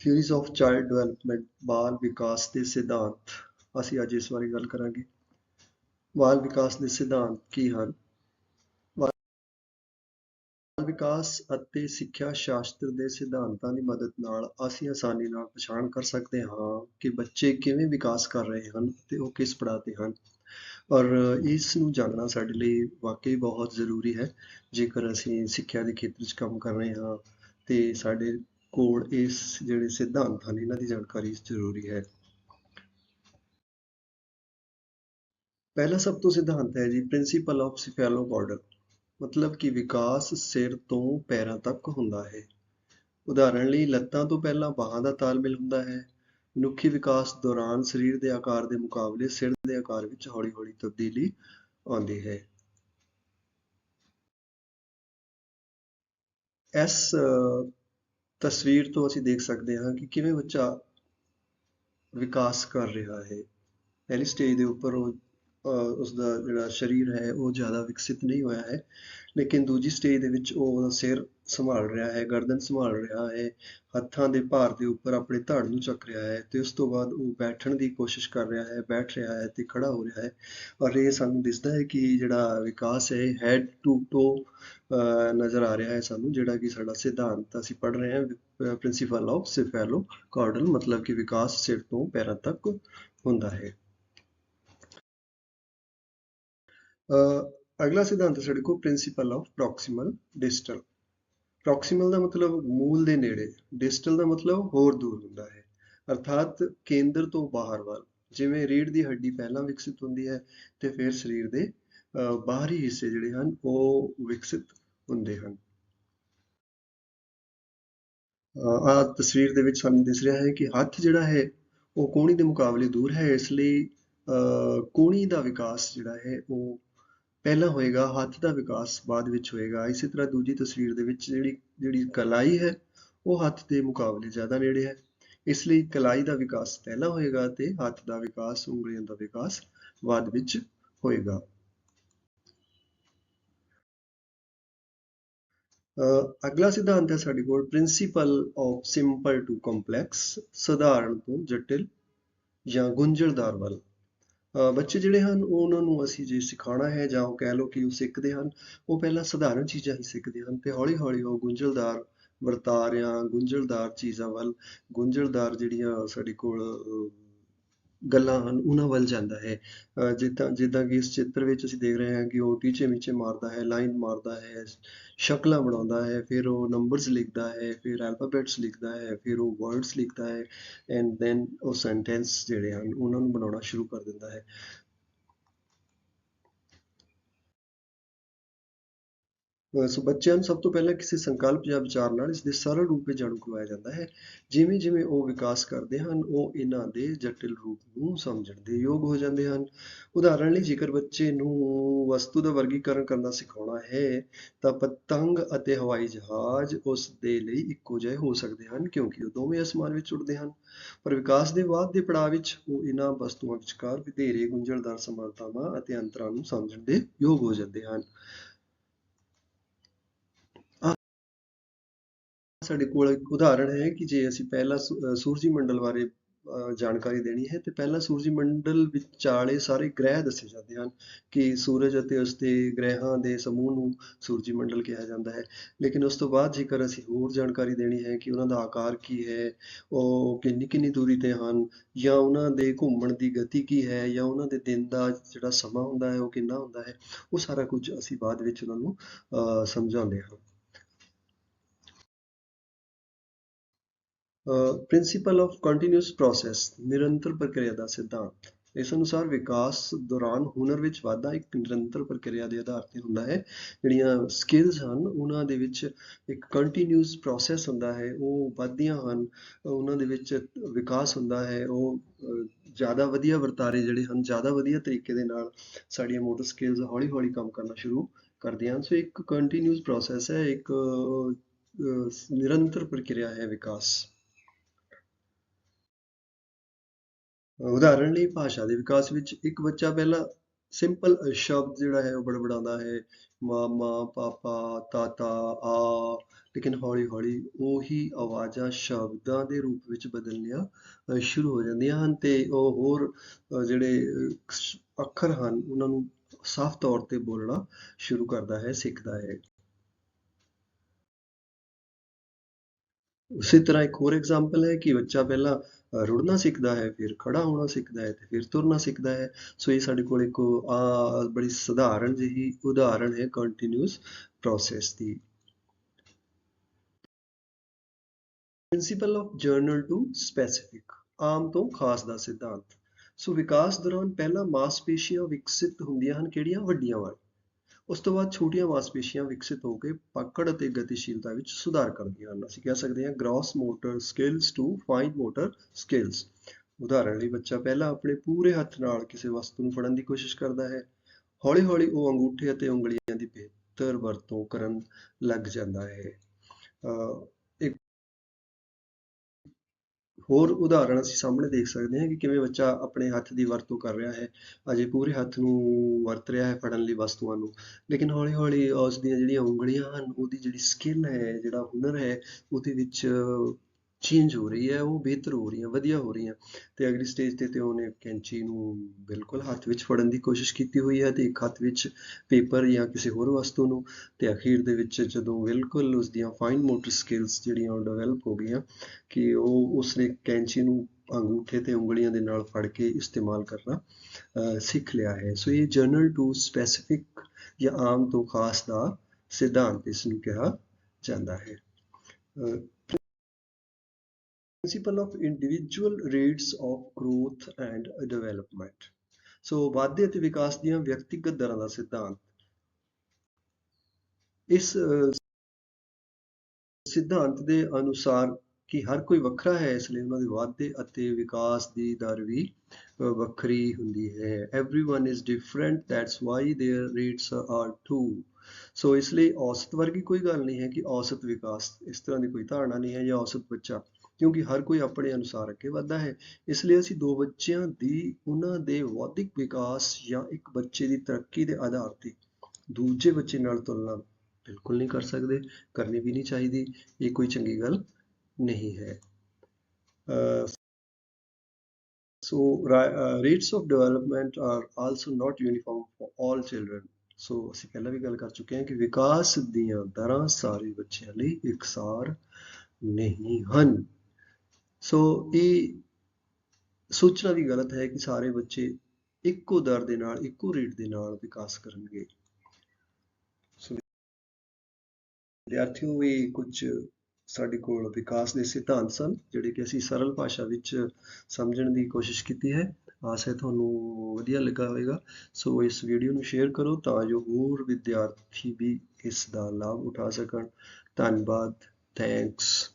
Theories of child development ਬਾਲ ਵਿਕਾਸ ਦੇ ਸਿਧਾਂਤ ਅਸੀਂ ਅੱਜ ਇਸ ਬਾਰੇ ਗੱਲ ਕਰਾਂਗੇ। ਬਾਲ ਵਿਕਾਸ ਦੇ ਸਿਧਾਂਤ ਕੀ ਹਨ? ਬਾਲ ਵਿਕਾਸ ਅਤੇ ਸਿੱਖਿਆ ਸ਼ਾਸਤਰ ਦੇ ਸਿਧਾਂਤਾਂ ਦੀ ਮਦਦ ਨਾਲ ਅਸੀਂ ਆਸਾਨੀ ਨਾਲ ਪਛਾਣ ਕਰ ਸਕਦੇ ਹਾਂ ਕਿ ਬੱਚੇ ਕਿਵੇਂ ਵਿਕਾਸ ਕਰ ਰਹੇ ਹਨ ਤੇ ਉਹ ਕਿਸ ਪੜਾਅ ਤੇ ਹਨ। ਔਰ ਇਸ ਨੂੰ ਜਾਣਨਾ ਸਾਡੇ ਲਈ ਵਾਕਈ ਬਹੁਤ ਜ਼ਰੂਰੀ ਹੈ। ਜੇਕਰ ਅਸੀਂ ਸਿੱਖਿਆ ਦੇ ਖੇਤਰ 'ਚ ਕੰਮ ਕਰ ਰਹੇ ਹਾਂ ਤੇ ਸਾਡੇ ਕੋਲ ਇਸ ਜਿਹੜੇ ਸਿਧਾਂਤ ਹਨ ਇਹਨਾਂ ਦੀ ਜਾਣਕਾਰੀ ਜ਼ਰੂਰੀ ਹੈ। ਪਹਿਲਾ ਸਭ ਤੋਂ ਸਿਧਾਂਤ ਹੈ ਜੀ ਪ੍ਰਿੰਸੀਪਲ ਆਫ ਸਿਫੈਲੋਪੋਡਲ ਮਤਲਬ ਕਿ ਵਿਕਾਸ ਸਿਰ ਤੋਂ ਪੈਰਾਂ ਤੱਕ ਹੁੰਦਾ ਹੈ। ਉਦਾਹਰਣ ਲਈ, ਲੱਤਾਂ ਤੋਂ ਪਹਿਲਾਂ ਬਾਹਾਂ ਦਾ ਤਾਲਮੇਲ ਹੁੰਦਾ ਹੈ। ਮਨੁੱਖੀ ਵਿਕਾਸ ਦੌਰਾਨ ਸਰੀਰ ਦੇ ਆਕਾਰ ਦੇ ਮੁਕਾਬਲੇ ਸਿਰ ਦੇ ਆਕਾਰ ਵਿੱਚ ਹੌਲੀ-ਹੌਲੀ ਤਬਦੀਲੀ ਆਉਂਦੀ ਹੈ। ਇਸ ਤਸਵੀਰ ਤੋਂ ਅਸੀਂ ਦੇਖ ਸਕਦੇ ਹਾਂ ਕਿ ਕਿਵੇਂ ਬੱਚਾ ਵਿਕਾਸ ਕਰ ਰਿਹਾ ਹੈ। ਪਹਿਲੀ ਸਟੇਜ ਦੇ ਉੱਪਰ ਉਹ ਉਸਦਾ ਜਿਹੜਾ ਸਰੀਰ ਹੈ, ਉਹ ਜ਼ਿਆਦਾ ਵਿਕਸਿਤ ਨਹੀਂ ਹੋਇਆ ਹੈ। ਲੇਕਿਨ ਦੂਜੀ ਸਟੇਜ ਦੇ ਵਿੱਚ ਉਹ ਉਹਦਾ ਸਿਰ ਸੰਭਾਲ ਰਿਹਾ ਹੈ, ਗਰਦਨ ਸੰਭਾਲ ਰਿਹਾ ਹੈ, ਹੱਥਾਂ ਦੇ ਭਾਰ ਦੇ ਉੱਪਰ ਆਪਣੇ ਧੜ ਨੂੰ ਚੱਕ ਰਿਹਾ ਹੈ ਤੇ ਉਸ ਤੋਂ ਬਾਅਦ ਉਹ ਬੈਠਣ ਦੀ ਕੋਸ਼ਿਸ਼ ਕਰ ਰਿਹਾ ਹੈ, ਬੈਠ ਰਿਹਾ ਹੈ ਤੇ ਖੜਾ ਹੋ ਰਿਹਾ ਹੈ। ਔਰ ਇਹ ਸਾਨੂੰ ਦਿਸਦਾ ਹੈ ਕਿ ਜਿਹੜਾ ਵਿਕਾਸ ਹੈ ਹੈਡ ਟੂ ਟੋ ਨਜ਼ਰ ਆ ਰਿਹਾ ਹੈ ਸਾਨੂੰ, ਜਿਹੜਾ ਕਿ ਸਾਡਾ ਸਿਧਾਂਤ ਅਸੀਂ ਪੜ੍ਹ ਰਹੇ ਹਾਂ ਪ੍ਰਿੰਸੀਪਲ ਆਫ ਸਿਫੈਲੋ ਕਾਰਡਲ ਮਤਲਬ ਕਿ ਵਿਕਾਸ ਸਿਰ ਤੋਂ ਪੈਰਾਂ ਤੱਕ ਹੁੰਦਾ ਹੈ। ਅਗਲਾ ਸਿਧਾਂਤ ਸਾਡੇ ਕੋਲ ਪ੍ਰਿੰਸੀਪਲ ਆਫ ਪ੍ਰੋਕਸੀਮਲ ਡਿਸਟਲ ਪ੍ਰੋਕਸੀਮਲ ਦਾ ਮਤਲਬ ਮੂਲ ਦੇ ਨੇੜੇ ਡਿਸਟਲ ਦਾ ਮਤਲਬ ਹੋਰ ਦੂਰ ਹੁੰਦਾ ਹੈ। ਅਰਥਾਤ ਕੇਂਦਰ ਤੋਂ ਬਾਹਰ ਵੱਲ, ਜਿਵੇਂ ਰੀੜ ਦੀ ਹੱਡੀ ਪਹਿਲਾਂ ਵਿਕਸਿਤ ਹੁੰਦੀ ਹੈ ਤੇ ਫਿਰ ਸਰੀਰ ਦੇ ਬਾਹਰੀ ਹਿੱਸੇ ਜਿਹੜੇ ਹਨ, ਉਹ ਵਿਕਸਿਤ ਹੁੰਦੇ ਹਨ। ਆ ਤਸਵੀਰ ਦੇ ਵਿੱਚ ਸਾਨੂੰ ਦਿਸ ਰਿਹਾ ਹੈ ਕਿ ਹੱਥ ਜਿਹੜਾ ਹੈ, ਉਹ ਕੋਣੀ ਦੇ ਮੁਕਾਬਲੇ ਦੂਰ ਹੈ, ਇਸ ਲਈ ਕੋਣੀ ਦਾ ਵਿਕਾਸ ਜਿਹੜਾ ਹੈ, ਉਹ ਪਹਿਲਾਂ ਹੋਏਗਾ, ਹੱਥ ਦਾ ਵਿਕਾਸ ਬਾਅਦ ਵਿੱਚ ਹੋਏਗਾ। ਇਸੇ ਤਰ੍ਹਾਂ ਦੂਜੀ ਤਸਵੀਰ ਦੇ ਵਿੱਚ ਜਿਹੜੀ ਜਿਹੜੀ ਕਲਾਈ ਹੈ, ਉਹ ਹੱਥ ਦੇ ਮੁਕਾਬਲੇ ਜ਼ਿਆਦਾ ਨੇੜੇ ਹੈ। ਇਸ ਲਈ ਕਲਾਈ ਦਾ ਵਿਕਾਸ ਪਹਿਲਾਂ ਹੋਏਗਾ ਤੇ ਹੱਥ ਦਾ ਵਿਕਾਸ, ਉਂਗਲੀਆਂ ਦਾ ਵਿਕਾਸ ਬਾਅਦ ਵਿੱਚ ਹੋਏਗਾ। ਅਗਲਾ ਸਿਧਾਂਤ ਹੈ ਸਾਡੇ ਕੋਲ principle of simple to complex ਸਧਾਰਨ ਤੋਂ ਜਟਿਲ ਜਾਂ ਗੁੰਝਲਦਾਰ ਵੱਲ। ਬੱਚੇ ਜਿਹੜੇ ਹਨ, ਉਹ ਉਹਨਾਂ ਨੂੰ ਅਸੀਂ ਜੇ ਸਿਖਾਉਣਾ ਹੈ ਜਾਂ ਉਹ ਕਹਿ ਲਓ ਕਿ ਉਹ ਸਿੱਖਦੇ ਹਨ, ਉਹ ਪਹਿਲਾਂ ਸਧਾਰਨ ਚੀਜ਼ਾਂ ਹੀ ਸਿੱਖਦੇ ਹਨ ਤੇ ਹੌਲੀ ਹੌਲੀ ਉਹ ਗੁੰਝਲਦਾਰ ਵਰਤਾਰਿਆਂ, ਗੁੰਝਲਦਾਰ ਚੀਜ਼ਾਂ ਵੱਲ, ਗੁੰਝਲਦਾਰ ਜਿਹੜੀਆਂ ਸਾਡੇ ਕੋਲ ਗੱਲਾਂ ਹਨ, ਉਹਨਾਂ ਵੱਲ ਜਾਂਦਾ ਹੈ। ਜਿੱਦਾਂ ਜਿੱਦਾਂ ਕਿ ਇਸ ਚਿੱਤਰ ਵਿੱਚ ਅਸੀਂ ਦੇਖ ਰਹੇ ਹਾਂ ਕਿ ਉਹ ਟੀਚੇ ਮੀਚੇ ਮਾਰਦਾ ਹੈ, ਲਾਈਨ ਮਾਰਦਾ ਹੈ, ਸ਼ਕਲਾਂ ਬਣਾਉਂਦਾ ਹੈ, ਫਿਰ ਉਹ ਨੰਬਰਸ ਲਿਖਦਾ ਹੈ, ਫਿਰ ਐਲਫਾਬੈਟਸ ਲਿਖਦਾ ਹੈ, ਫਿਰ ਉਹ ਵਰਡਸ ਲਿਖਦਾ ਹੈ ਐਂਡ ਦੈਨ ਉਹ ਸੈਂਟੈਂਸ ਜਿਹੜੇ ਹਨ, ਉਹਨਾਂ ਨੂੰ ਬਣਾਉਣਾ ਸ਼ੁਰੂ ਕਰ ਦਿੰਦਾ ਹੈ। ਸੋ ਬੱਚਿਆਂ ਨੂੰ ਸਭ ਤੋਂ ਪਹਿਲਾਂ ਕਿਸੇ ਸੰਕਲਪ ਜਾਂ ਵਿਚਾਰ ਨਾਲ ਇਸ ਦੇ ਸਰਲ ਰੂਪ ਵਿੱਚ ਜਾਣੂ ਕਰਵਾਇਆ ਜਾਂਦਾ ਹੈ। ਜਿਵੇਂ ਜਿਵੇਂ ਉਹ ਵਿਕਾਸ ਕਰਦੇ ਹਨ, ਉਹ ਇਹਨਾਂ ਦੇ ਜਟਿਲ ਰੂਪ ਨੂੰ ਸਮਝਣ ਦੇ ਯੋਗ ਹੋ ਜਾਂਦੇ ਹਨ। ਉਦਾਹਰਣ ਲਈ, ਜੇਕਰ ਬੱਚੇ ਨੂੰ ਵਸਤੂ ਦਾ ਵਰਗੀਕਰਨ ਕਰਨਾ ਸਿਖਾਉਣਾ ਹੈ, ਤਾਂ ਪਤੰਗ ਅਤੇ ਹਵਾਈ ਜਹਾਜ਼ ਉਸ ਦੇ ਲਈ ਇੱਕੋ ਜਿਹੇ ਹੋ ਸਕਦੇ ਹਨ, ਕਿਉਂਕਿ ਉਹ ਦੋਵੇਂ ਅਸਮਾਨ ਵਿੱਚ ਉੱਡਦੇ ਹਨ। ਪਰ ਵਿਕਾਸ ਦੇ ਬਾਅਦ ਦੇ ਪੜਾਅ ਵਿੱਚ ਉਹ ਇਹਨਾਂ ਵਸਤੂਆਂ ਵਿਚਕਾਰ ਵਧੇਰੇ ਗੁੰਝਲਦਾਰ ਸਮਾਨਤਾਵਾਂ ਅਤੇ ਅੰਤਰਾਂ ਨੂੰ ਸਮਝਣ ਦੇ ਯੋਗ ਹੋ ਜਾਂਦੇ ਹਨ। ਸਾਡੇ ਕੋਲ ਇੱਕ ਉਦਾਹਰਣ ਹੈ ਕਿ ਜੇ ਅਸੀਂ ਪਹਿਲਾਂ ਸੂਰਜੀ ਮੰਡਲ ਬਾਰੇ ਜਾਣਕਾਰੀ ਦੇਣੀ ਹੈ ਤੇ ਪਹਿਲਾਂ ਸੂਰਜੀ ਮੰਡਲ ਵਿਚਾਲੇ ਸਾਰੇ ਗ੍ਰਹਿ ਦੱਸੇ ਜਾਂਦੇ ਹਨ ਕਿ ਸੂਰਜ ਅਤੇ ਉਸ ਦੇ ਗ੍ਰਹਿਾਂ ਦੇ ਸਮੂਹ ਨੂੰ ਸੂਰਜੀ ਮੰਡਲ ਕਿਹਾ ਜਾਂਦਾ ਹੈ। ਲੇਕਿਨ ਉਸ ਤੋਂ ਬਾਅਦ ਜੇਕਰ ਅਸੀਂ ਹੋਰ ਜਾਣਕਾਰੀ ਦੇਣੀ ਹੈ ਕਿ ਉਹਨਾਂ ਦਾ ਆਕਾਰ ਕੀ ਹੈ, ਉਹ ਕਿੰਨੀ ਕਿੰਨੀ ਦੂਰੀ ਤੇ ਹਨ, ਜਾਂ ਉਹਨਾਂ ਦੇ ਘੁੰਮਣ ਦੀ ਗਤੀ ਕੀ ਹੈ, ਜਾਂ ਉਹਨਾਂ ਦੇ ਦਿਨ ਦਾ ਜਿਹੜਾ ਸਮਾਂ ਹੁੰਦਾ ਹੈ, ਉਹ ਕਿੰਨਾ ਹੁੰਦਾ ਹੈ, ਉਹ ਸਾਰਾ ਕੁਝ ਅਸੀਂ ਬਾਅਦ ਵਿੱਚ ਉਹਨਾਂ ਨੂੰ ਸਮਝਾਉਂਦੇ ਹਾਂ। ਪ੍ਰਿੰਸੀਪਲ ਆਫ ਕੰਟੀਨਿਊਸ ਪ੍ਰੋਸੈਸ ਨਿਰੰਤਰ ਪ੍ਰਕਿਰਿਆ ਦਾ ਸਿਧਾਂਤ। ਇਸ ਅਨੁਸਾਰ ਵਿਕਾਸ ਦੌਰਾਨ ਹੁਨਰ ਵਿੱਚ ਵਾਧਾ ਇੱਕ ਨਿਰੰਤਰ ਪ੍ਰਕਿਰਿਆ ਦੇ ਆਧਾਰ ਤੇ ਹੁੰਦਾ ਹੈ। ਜਿਹੜੀਆਂ ਸਕਿੱਲਸ ਹਨ, ਉਹਨਾਂ ਦੇ ਵਿੱਚ ਇੱਕ ਕੰਟੀਨਿਊਸ ਪ੍ਰੋਸੈਸ ਹੁੰਦਾ ਹੈ। ਉਹ ਵਧਦੀਆਂ ਹਨ, ਉਹਨਾਂ ਦੇ ਵਿੱਚ ਵਿਕਾਸ ਹੁੰਦਾ ਹੈ। ਉਹ ਜ਼ਿਆਦਾ ਵਧੀਆ ਵਰਤਾਰੇ ਜਿਹੜੇ ਹਨ, ਜ਼ਿਆਦਾ ਵਧੀਆ ਤਰੀਕੇ ਦੇ ਨਾਲ ਸਾਡੀਆਂ ਮੋਟਰ ਸਕਿੱਲਸ ਹੌਲੀ ਹੌਲੀ ਕੰਮ ਕਰਨਾ ਸ਼ੁਰੂ ਕਰਦੀਆਂ ਹਨ। ਸੋ ਇੱਕ ਕੰਟੀਨਿਊਸ ਪ੍ਰੋਸੈਸ ਹੈ, ਇੱਕ ਨਿਰੰਤਰ ਪ੍ਰਕਿਰਿਆ ਹੈ ਵਿਕਾਸ। ਉਦਾਹਰਣ ਲਈ ਭਾਸ਼ਾ ਦੇ ਵਿਕਾਸ ਵਿੱਚ ਇੱਕ ਬੱਚਾ ਪਹਿਲਾਂ ਸਿੰਪਲ ਸ਼ਬਦ ਜਿਹੜਾ ਹੈ ਉਹ ਬੜਬੜਾਉਂਦਾ ਹੈ। ਮਾਮਾ ਪਾਪਾ ਤਾਤਾ ਆ, ਲੇਕਿਨ ਹੌਲੀ ਹੌਲੀ ਉਹੀ ਆਵਾਜ਼ਾਂ ਸ਼ਬਦਾਂ ਦੇ ਰੂਪ ਵਿੱਚ ਬਦਲਣੀਆਂ ਸ਼ੁਰੂ ਹੋ ਜਾਂਦੀਆਂ ਹਨ ਤੇ ਉਹ ਹੋਰ ਜਿਹੜੇ ਅੱਖਰ ਹਨ, ਉਹਨਾਂ ਨੂੰ ਸਾਫ਼ ਤੌਰ ਤੇ ਬੋਲਣਾ ਸ਼ੁਰੂ ਕਰਦਾ ਹੈ, ਸਿੱਖਦਾ ਹੈ। ਉਸੇ ਤਰ੍ਹਾਂ ਇੱਕ ਹੋਰ ਐਗਜ਼ਾਮਪਲ ਹੈ ਕਿ ਬੱਚਾ ਪਹਿਲਾਂ ਰੁੜਨਾ ਸਿੱਖਦਾ ਹੈ, ਫਿਰ ਖੜਾ ਹੋਣਾ ਸਿੱਖਦਾ ਹੈ ਤੇ ਫਿਰ ਤੁਰਨਾ ਸਿੱਖਦਾ ਹੈ। ਸੋ ਇਹ ਸਾਡੇ ਕੋਲ ਇੱਕ, ਆ, ਬੜੀ ਸਧਾਰਨ ਜਿਹੀ ਉਦਾਹਰਣ ਹੈ continuous process the. Principle of general to specific ਆਮ ਤੋਂ ਖਾਸ ਦਾ ਸਿਧਾਂਤ। ਸੋ ਵਿਕਾਸ ਦੌਰਾਨ ਪਹਿਲਾਂ ਮਾਸਪੇਸ਼ੀਆਂ ਵਿਕਸਿਤ ਹੁੰਦੀਆਂ ਹਨ, ਕਿਹੜੀਆਂ? ਵੱਡੀਆਂ ਵਾਲ ਉਸ ਤੋਂ ਬਾਅਦ ਛੋਟੀਆਂ ਮਾਸਪੇਸ਼ੀਆਂ ਵਿਕਸਿਤ ਹੋ ਕੇ ਪਕੜ ਅਤੇ ਗਤੀਸ਼ੀਲਤਾ ਵਿੱਚ ਸੁਧਾਰ ਕਰਦੀਆਂ ਹਨ। ਅਸੀਂ ਕਹਿ ਸਕਦੇ ਹਾਂ gross motor skills to fine motor skills ਉਦਾਹਰਣ ਲਈ ਬੱਚਾ ਪਹਿਲਾਂ ਆਪਣੇ ਪੂਰੇ ਹੱਥ ਨਾਲ ਕਿਸੇ ਵਸਤੂ ਨੂੰ ਫੜਨ ਦੀ ਕੋਸ਼ਿਸ਼ ਕਰਦਾ ਹੈ। ਹੌਲੀ ਹੌਲੀ ਉਹ ਅੰਗੂਠੇ ਅਤੇ ਉਂਗਲੀਆਂ ਦੀ ਬਿਹਤਰ ਵਰਤੋਂ ਕਰਨ ਲੱਗ ਜਾਂਦਾ ਹੈ। ਅਹ ਹੋਰ ਉਦਾਹਰਣ ਅਸੀਂ ਸਾਹਮਣੇ ਦੇਖ ਸਕਦੇ ਹਾਂ ਕਿ ਕਿਵੇਂ ਬੱਚਾ ਆਪਣੇ ਹੱਥ ਦੀ ਵਰਤੋਂ ਕਰ ਰਿਹਾ ਹੈ। ਅਜੇ ਪੂਰੇ ਹੱਥ ਨੂੰ ਵਰਤ ਰਿਹਾ ਹੈ ਫੜਨ ਲਈ ਵਸਤੂਆਂ ਨੂੰ। ਲੇਕਿਨ ਹੌਲੀ ਹੌਲੀ ਉਸ ਦੀਆਂ ਜਿਹੜੀਆਂ ਉਂਗਲੀਆਂ ਹਨ, ਉਹਦੀ ਜਿਹੜੀ ਸਕਿੱਲ ਹੈ, ਜਿਹੜਾ ਹੁਨਰ ਹੈ, ਉਹਦੇ ਵਿੱਚ ਚੇਂਜ ਹੋ ਰਹੀ ਹੈ, ਉਹ ਬਿਹਤਰ ਹੋ ਰਹੀਆਂ, ਵਧੀਆ ਹੋ ਰਹੀਆਂ। ਤੇ ਅਗਲੀ ਸਟੇਜ ਤੇ ਤੇ ਉਹਨੇ ਕੈਂਚੀ ਨੂੰ ਬਿਲਕੁਲ ਹੱਥ ਵਿੱਚ ਫੜਨ ਦੀ ਕੋਸ਼ਿਸ਼ ਕੀਤੀ ਹੋਈ ਹੈ ਤੇ ਇੱਕ ਹੱਥ ਵਿੱਚ ਪੇਪਰ ਜਾਂ ਕਿਸੇ ਹੋਰ ਵਸਤੂ ਨੂੰ ਤੇ ਅਖੀਰ ਦੇ ਵਿੱਚ ਜਦੋਂ ਬਿਲਕੁਲ ਉਸ ਦੀਆਂ ਫਾਈਨ ਮੋਟਰ ਸਕਿੱਲਸ ਜਿਹੜੀਆਂ ਉਹ ਡਿਵੈਲਪ ਹੋ ਗਈਆਂ ਕਿ ਉਹ ਉਸਨੇ ਕੈਂਚੀ ਨੂੰ ਅੰਗੂਠੇ ਤੇ ਉਂਗਲੀਆਂ ਦੇ ਨਾਲ ਫੜ ਕੇ ਇਸਤੇਮਾਲ ਕਰਨਾ ਸਿੱਖ ਲਿਆ ਹੈ। ਸੋ ਇਹ ਜਰਨਲ ਟੂ ਸਪੈਸੀਫਿਕ ਜਾਂ ਆਮ ਤੋਂ ਖਾਸ ਦਾ ਸਿਧਾਂਤ ਇਸ ਨੂੰ ਕਿਹਾ ਜਾਂਦਾ ਹੈ। Principle of individual rates of growth and development so ਵਾਧੇ ਅਤੇ ਵਿਕਾਸ ਦੀਆਂ ਵਿਅਕਤੀਗਤ ਦਰਾਂ ਦਾ ਸਿਧਾਂਤ। ਇਸ ਸਿਧਾਂਤ ਦੇ ਅਨੁਸਾਰ ਕਿ ਹਰ ਕੋਈ ਵੱਖਰਾ ਹੈ, ਇਸ ਲਈ ਉਹਨਾਂ ਦੇ ਵਾਧੇ ਅਤੇ ਵਿਕਾਸ ਦੀ ਦਰ ਵੀ ਵੱਖਰੀ ਹੁੰਦੀ ਹੈ। Everyone is different, that's why their rates are too ਸੋ ਇਸ ਲਈ ਔਸਤ ਵਰਗੀ ਕੋਈ ਗੱਲ ਨਹੀਂ ਹੈ ਕਿ ਔਸਤ ਵਿਕਾਸ ਇਸ ਤਰ੍ਹਾਂ ਦੀ ਕੋਈ ਧਾਰਨਾ ਨਹੀਂ ਹੈ ਜਾਂ ਔਸਤ ਬੱਚਾ ਕਿਉਂਕਿ ਹਰ ਕੋਈ ਆਪਣੇ ਅਨੁਸਾਰ ਅੱਗੇ ਵੱਧਦਾ ਹੈ। ਇਸ ਲਈ ਅਸੀਂ ਦੋ ਬੱਚਿਆਂ ਦੀ ਉਹਨਾਂ ਦੇ ਬੌਧਿਕ ਵਿਕਾਸ ਜਾਂ ਇੱਕ ਬੱਚੇ ਦੀ ਤਰੱਕੀ ਦੇ ਆਧਾਰ ਤੇ ਦੂਜੇ ਬੱਚੇ ਨਾਲ ਤੁਲਨਾ ਬਿਲਕੁਲ ਨਹੀਂ ਕਰ ਸਕਦੇ ਕਰਨੀ ਵੀ ਨਹੀਂ ਚਾਹੀਦੀ ਇਹ ਕੋਈ ਚੰਗੀ ਗੱਲ ਨਹੀਂ ਹੈ। ਅਹ so ri- uh, rates of development are also not uniform for all children ਸੋ ਅਸੀਂ ਪਹਿਲਾਂ ਵੀ ਗੱਲ ਕਰ ਚੁੱਕੇ ਹਾਂ ਕਿ ਵਿਕਾਸ ਦੀਆਂ ਦਰਾਂ ਸਾਰੇ ਬੱਚਿਆਂ ਲਈ ਇਕਸਾਰ ਨਹੀਂ ਹਨ। ਸੋ ਇਹ ਸੋਚਣਾ ਵੀ ਗਲਤ ਹੈ ਕਿ ਸਾਰੇ ਬੱਚੇ ਇੱਕੋ ਦਰ ਦੇ ਨਾਲ, ਇੱਕੋ ਰੇਟ ਦੇ ਨਾਲ ਵਿਕਾਸ ਕਰਨਗੇ। ਸੋ ਵਿਦਿਆਰਥੀਓ, ਇਹ ਕੁਝ ਸਾਡੇ ਕੋਲ ਵਿਕਾਸ ਦੇ ਸਿਧਾਂਤ ਸਨ, ਜਿਹੜੇ ਕਿ ਅਸੀਂ ਸਰਲ ਭਾਸ਼ਾ ਵਿੱਚ ਸਮਝਣ ਦੀ ਕੋਸ਼ਿਸ਼ ਕੀਤੀ ਹੈ। ਆਸ ਹੈ ਤੁਹਾਨੂੰ ਵਧੀਆ ਲੱਗਾ ਹੋਵੇਗਾ। ਸੋ ਇਸ ਵੀਡੀਓ ਨੂੰ ਸ਼ੇਅਰ ਕਰੋ ਤਾਂ ਜੋ ਹੋਰ ਵਿਦਿਆਰਥੀ ਵੀ ਇਸ ਦਾ ਲਾਭ ਉਠਾ ਸਕਣ। ਧੰਨਵਾਦ। ਥੈਂਕਸ